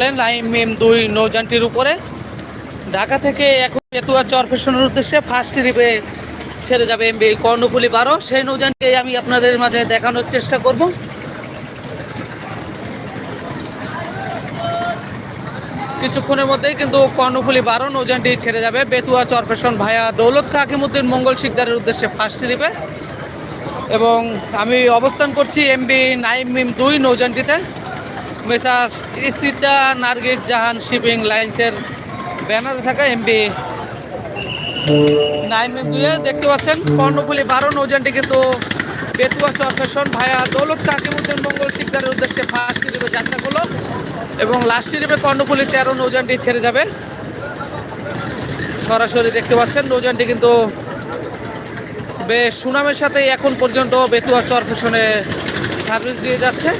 Lime M দুই নৌযানটির উপরে। ঢাকা থেকে এখন বেতুয়া চরফেশনের উদ্দেশ্যে ফার্স্ট ট্রিপে ছেড়ে যাবে এমবি কর্ণফুলি বারো। সেই নৌযানকে আমি আপনাদের মাঝে দেখানোর চেষ্টা করব। কিছুক্ষণের মধ্যেই কিন্তু কর্ণফুলি বারো নৌযানটি ছেড়ে যাবে বেতুয়া চরফেশন ভায়া দৌলত খা হাকিমুদ্দিন মঙ্গল শিকদারের উদ্দেশ্যে ফার্স্ট ট্রিপে এবং আমি অবস্থান করছি এমবি নাইম মিম দুই নৌযানটিতে। মেসাস ইসিটা নার্গিস জাহান শিপিং লাইন্সের ব্যানারে থাকা এমবি নাইন দুয়ে দেখতে পাচ্ছেন, কর্ণফুলি বারো নৌযানটি কিন্তু বেতুয়া চরফেশন ভায়া দৌলত কাকিমুদ্দিন মঙ্গল শিকদারের উদ্দেশ্যে ফার্স্ট ট্রিপে যাত্রা করল এবং লাস্ট ট্রিপে কর্ণফুলি তেরো নৌযানটি ছেড়ে যাবে। সরাসরি দেখতে পাচ্ছেন নৌযানটি কিন্তু বেশ সুনামের সাথে এখন পর্যন্ত বেতুয়া চরফেশনে সার্ভিস দিয়ে যাচ্ছে।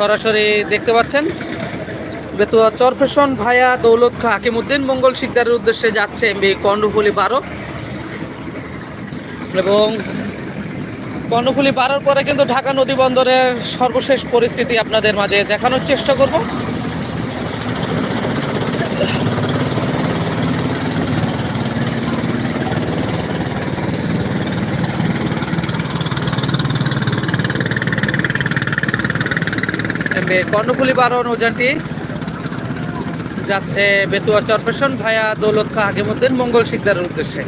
সরাসরি দেখতে পাচ্ছেন। বেতুয়া চরফেশন ভায়া দৌলত খা হাকিমুদ্দিন মঙ্গল শিকদারের উদ্দেশ্যে যাচ্ছে এমবি কর্ণফুলি বারো। এবং কর্ণফুলি বারোর পরে কিন্তু ঢাকা নদী বন্দরের সর্বশেষ পরিস্থিতি আপনাদের মাঝে দেখানোর চেষ্টা করব। এমবি কর্ণফুলি বারো নৌযানটি যাচ্ছে বেতুয়া চরপেশন ভায়া দৌলত খা মধ্যে মঙ্গল শিকদারের উদ্দেশ্যে।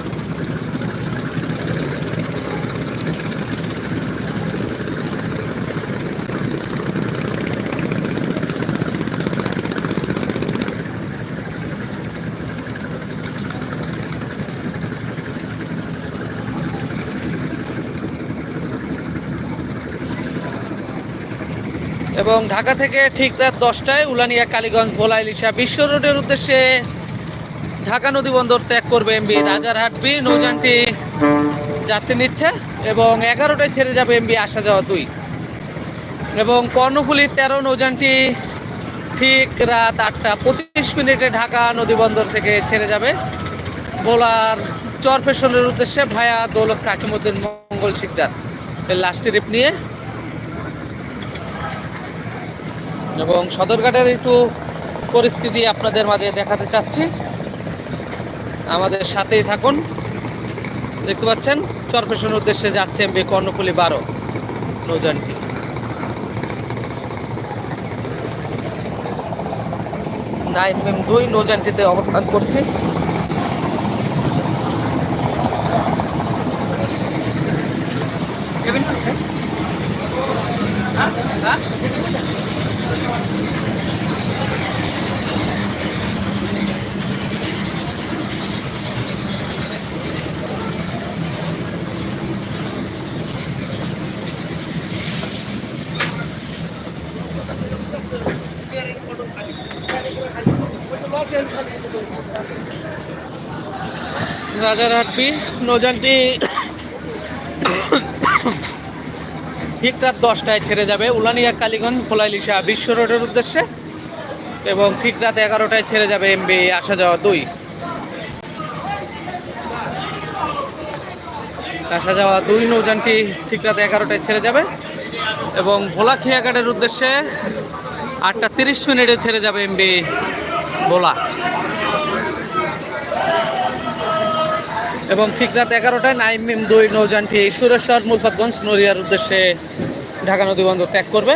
এবং ঢাকা থেকে ঠিক রাত দশটায় উলানিয়া কালীগঞ্জ ভোলা ইলিশা বিশ্ব রোডের উদ্দেশ্যে ঢাকা নদী বন্দর ত্যাগ করবে এমবি। রাজারহাট বি নৌযানটি যাত্রী নিচ্ছে এবং এগারোটায় ছেড়ে যাবে এমবি আসা যাওয়া দুই। এবং কর্ণফুলি তেরো নৌযানটি ঠিক রাত আটটা পঁচিশ মিনিটে ঢাকা নদী বন্দর থেকে ছেড়ে যাবে। ভোলার চরফেশনের উদ্দেশ্যে ভায়া দৌলত কাকিমুদ্দিন মঙ্গল শিকদার। এর লাস্ট ট্রিপ নিয়ে এবং সদরঘাটের একটু পরিস্থিতি আপনাদের মাঝে দেখাতে চাচ্ছি। আমাদের সাথেই থাকুন। দেখতে পাচ্ছেন চরপেশন উদ্দেশ্যে যাচ্ছে এমবি কর্ণফুলি বারো নৌযানটি নাইন এম দুই নৌযানটিতে অবস্থান করছি। রাজারহাটবি নৌযানটি ঠিক রাত দশটায় ছেড়ে যাবে। উলানিয়া কালীগঞ্জ খোলাইলিশা বিশ্ব রোডের উদ্দেশ্যে এবং ঠিক রাত এগারোটায় ছেড়ে যাবে এমবি আসা যাওয়া দুই। আসা যাওয়া দুই, নৌযানটি ঠিক রাত এগারোটায় ছেড়ে যাবে এবং ভোলা খিয়াঘাটের উদ্দেশ্যে আটটা তিরিশ মিনিটে ছেড়ে যাবে এমবি ভোলা। এবং ঠিক রাত এগারোটায় নাইম মিম দুই নৌযানটি সুরেশ্বর, মুলফাতগঞ্জ নড়িয়ার উদ্দেশ্যে ঢাকা নদী বন্দর ত্যাগ করবে।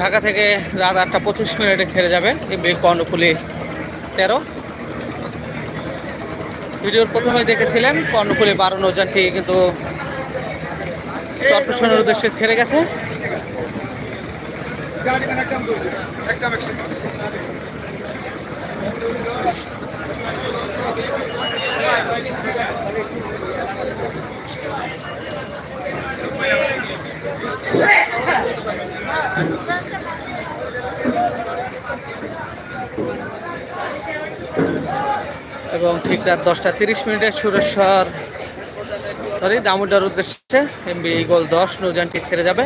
ঢাকা থেকে রাত আটটা পঁচিশ মিনিটে ছেড়ে যাবে এমবি কর্ণফুলি তেরো। ভিডিওর প্রথমেই দেখেছিলেন কর্ণফুলি বারো নৌযানটি কিন্তু চরপেশনের উদ্দেশ্যে ছেড়ে গেছে। এবং ঠিক রাত দশটা তিরিশ মিনিটে সুরেশ্বর সরি দামুডার উদ্দেশ্যে এমবি গোল দশ নৌজানটি ছেড়ে যাবে।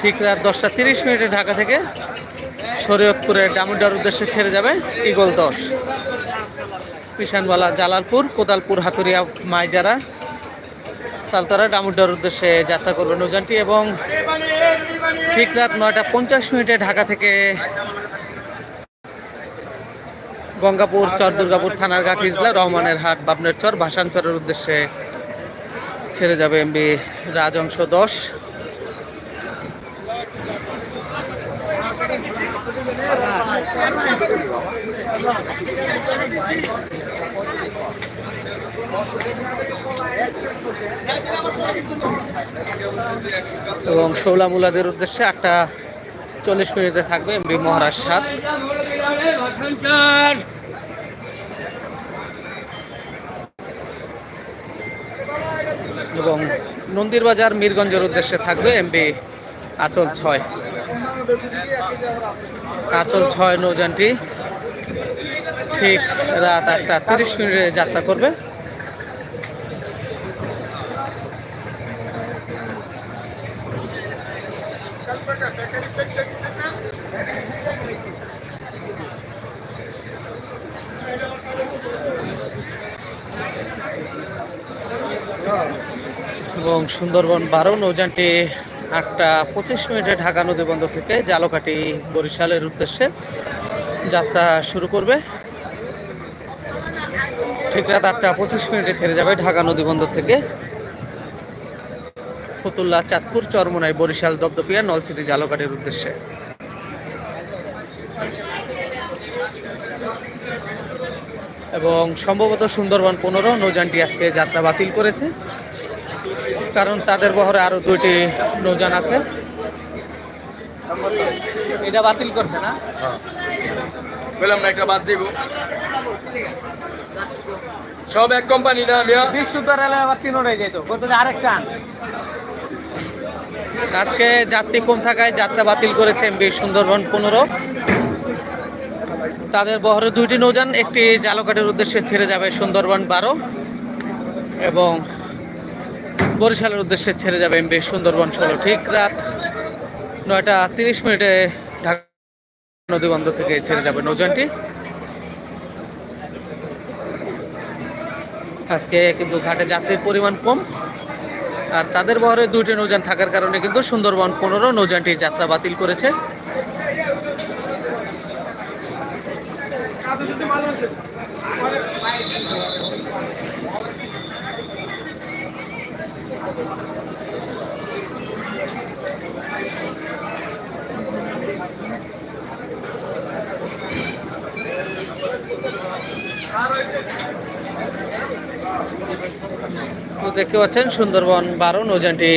ঠিক রাত দশটা তিরিশ মিনিটে ঢাকা থেকে শরীয়তপুরের ডামুডার উদ্দেশ্যে ছেড়ে যাবে e ইগল দশ। কিষানবালা জালালপুর, কোদালপুর, হাতুরিয়া, মাইজারা। তালতারা দামোদর উদ্দেশ্যে যাত্রা করবে নৌযানটি এবং ঠিক রাত নয়টা পঞ্চাশ মিনিটে ঢাকা থেকে গঙ্গাপুর চর, দুর্গাপুর থানার ঘাট হিজলা, রহমানের হাট, বাবনের চর ভাসানচরের উদ্দেশ্যে ছেড়ে যাবে এমবি রাজংশ দশ। এবং শৌলা মুলাদের উদ্দেশ্যে আটটা চল্লিশ মিনিটে থাকবে এমবি মহারাজ সাত। এবং নন্দীর বাজার মিরগঞ্জের উদ্দেশ্যে থাকবে এমবি আচল ছয়। আচল ছয় নৌযানটি। ঠিক রাত আটটা তিরিশ মিনিটে যাত্রা করবে। এবং সুন্দরবন বারো, নৌযানটি আটটা পঁচিশ মিনিটে ঢাকা নদী বন্দর থেকে জালকাটি বরিশালের উদ্দেশ্যে যাত্রা শুরু করবে। ঠিক রাত আটটা পঁচিশ মিনিটে ছেড়ে যাবে ঢাকা নদী বন্দর থেকে। ফতুল্লা, চাঁদপুর, চরমোনাই, বরিশাল, দপদপিয়া নলছিটি জালকাটির উদ্দেশ্যে। এবং সম্ভবত সুন্দরবন পনেরো, নৌযানটি আজকে যাত্রা বাতিল করেছে। কারণ তাদের বহরে আরও দুইটি নৌযান আছে। এটা বাতিল করছে না? বললাম না একটা বাদ যাইব সব এক কোম্পানি না মিয়া বিশুদ্ধ রেলে আবার তিন উড়ে যেত বলতো যে আরেকটা আজকে যাত্রী কম থাকায় যাত্রা বাতিল করেছে এমবি সুন্দরবন পনেরো। তাদের বহরে দুইটি নৌযান একটি জালকাটের উদ্দেশ্যে ছেড়ে যাবে সুন্দরবন বারো এবং বরিশালের উদ্দেশ্যে ছেড়ে যাবে এমবি সুন্দরবন ষোলো। ঠিক রাত নয়টা তিরিশ মিনিটে ঢাকা নদীবন্দর থেকে ছেড়ে যাবে নৌযানটি। আজকে কিন্তু ঘাটে যাত্রীর পরিমাণ কম। আর তাদের বহরে দুইটি নৌযান থাকার কারণে কিন্তু সুন্দরবন পনেরো নৌযানটি যাত্রা বাতিল করেছে। দেখতে পাচ্ছেন সুন্দরবন বারো, নৌযানটি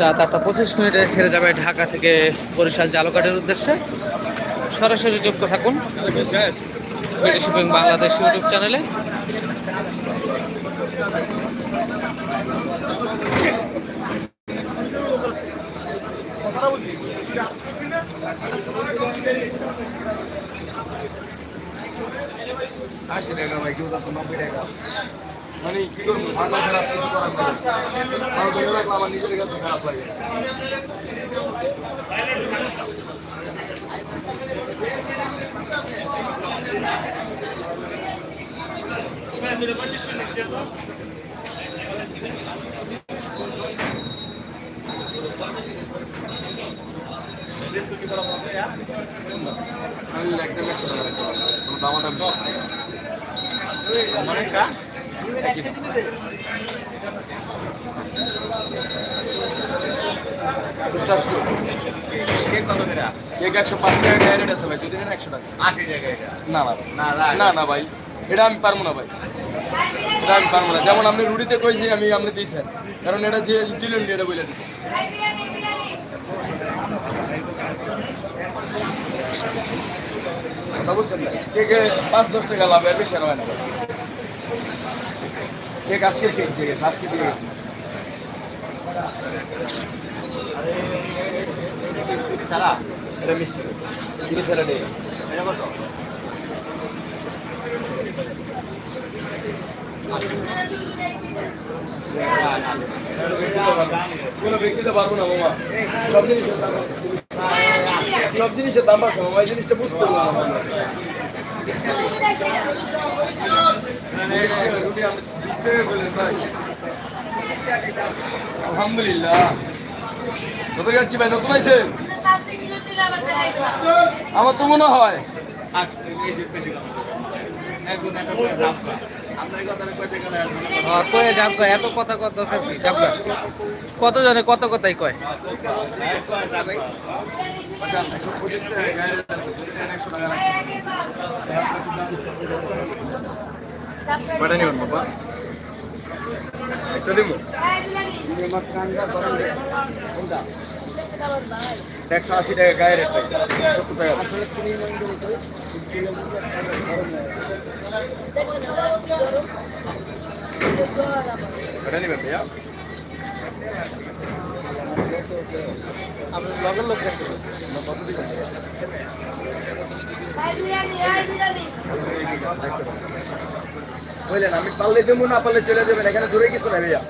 রাত আটটা পঁচিশ মিনিটে ছেড়ে যাবে ঢাকা থেকে বরিশাল জালকাটের উদ্দেশ্যে। সরাসরি যুক্ত থাকুন। বাংলাদেশ ইউটিউব চ্যানেলে। আশি টাকা, ভাই কেউ তো নব্বই টাকা। মানে কি করব? ভালো খারাপ কিছু করার নেই। ভালো ধরে আমার নিজের কাছে খারাপ লাগে। একটা একশো টাকা রাখতে একশো পাঁচ একশো টাকা। না না না ভাই, এটা আমি পারব না ভাই। এটা আমি পারব না। যেমন আপনি রুটিতে কইছি, আমি, আপনি দিয়েছেন কারণ এটা যে ছিলেন এটা বলে দিচ্ছি কথা বলছেন না? কেকে পাঁচ, দশ টাকা লাভ, এর বেশি হয় না। কেক আজকের কেক দিয়ে গেছে আজকে দিয়ে গেছে। এটা মিষ্টি। চিনি ব্যক্তিতে পারব না মামা। সব জিনিসের দাম। সব জিনিসের দাম আছে মামা এই জিনিসটা বুঝতে পারব না রুটি আলহামদুলিল্লাহ। আমার তো মনে হয়। হ্যাঁ, এত কথা গা। কত জনে কত কথাই কয়? কয়টা নেবেন বাবা। একশো আশি টাকা গায়ে রেট সত্তর টাকা। কয়টা নেবেন ভাইয়া? আপনার লগের লোক দেখতে বুঝলেন? আমি পারলে দেবো না পারলে চলে যাবেন। এখানে দূরে কিছু না ভাইয়া।